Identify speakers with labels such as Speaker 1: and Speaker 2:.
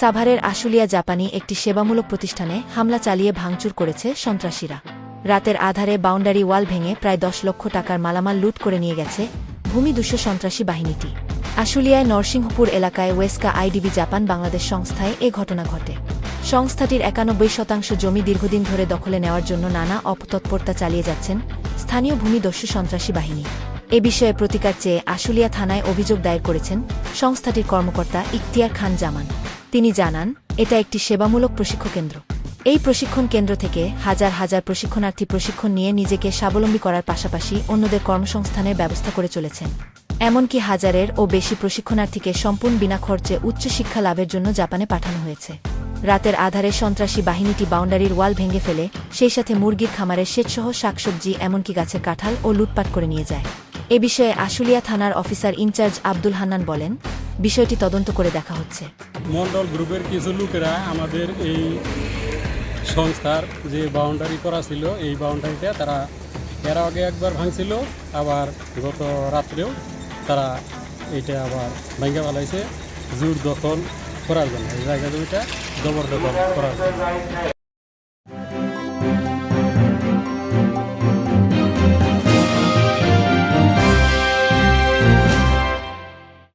Speaker 1: সাভারের আশুলিয়া জাপানি একটি সেবামূলক প্রতিষ্ঠানে হামলা চালিয়ে ভাঙচুর করেছে সন্ত্রাসীরা। রাতের আধারে বাউন্ডারি ওয়াল ভেঙে প্রায় দশ লক্ষ টাকার মালামাল লুট করে নিয়ে গেছে ভূমি দুঃস্ব সন্ত্রাসী বাহিনীটি। আশুলিয়ায় নরসিংহপুর এলাকায় ওয়েস্কা আইডিবি জাপান বাংলাদেশ সংস্থায় এ ঘটনা ঘটে। সংস্থাটির একানব্বই শতাংশ জমি দীর্ঘদিন ধরে দখলে নেওয়ার জন্য নানা অপতৎপরতা চালিয়ে যাচ্ছেন স্থানীয় ভূমিদস্যু সন্ত্রাসী বাহিনী। এ বিষয়ে প্রতিকার চেয়ে আশুলিয়া থানায় অভিযোগ দায়ের করেছেন সংস্থাটির কর্মকর্তা ইখতিয়ার খান জামান। তিনি জানান, এটা একটি সেবামূলক প্রশিক্ষণ কেন্দ্র এই প্রশিক্ষণ কেন্দ্র থেকে হাজার হাজার প্রশিক্ষণার্থী প্রশিক্ষণ নিয়ে নিজেকে স্বাবলম্বী করার পাশাপাশি অন্যদের কর্মসংস্থানের ব্যবস্থা করে চলেছেন। এমনকি হাজারের ও বেশি প্রশিক্ষণার্থীকে সম্পূর্ণ বিনা খরচে উচ্চশিক্ষা লাভের জন্য জাপানে পাঠানো হয়েছে। রাতের আধারে সন্ত্রাসী বাহিনীটি বাউন্ডারির ওয়াল ভেঙে ফেলে, সেই সাথে মুরগির খামারের শেষসহ শাকসবজি, এমনকি গাছের কাঁঠাল ও লুটপাট করে নিয়ে যায়। এ বিষয়ে আশুলিয়া থানার অফিসার ইনচার্জ আব্দুল হান্নান বলেন বিষয়টি তদন্ত করে দেখা হচ্ছে।
Speaker 2: মন্ডল গ্রুপের কিছু লোকেরা আমাদের এই সংস্থার যে বাউন্ডারি করা ছিল, এই বাউন্ডারিটা তারা এর আগে একবার ভাঙছিল, আবার গত রাত্রেও তারা এটা আবার ভাঙ্গা ফেলাইছে। জোর দখল করার জন্য জায়গা জমিটা জবরদখল করার জন্য।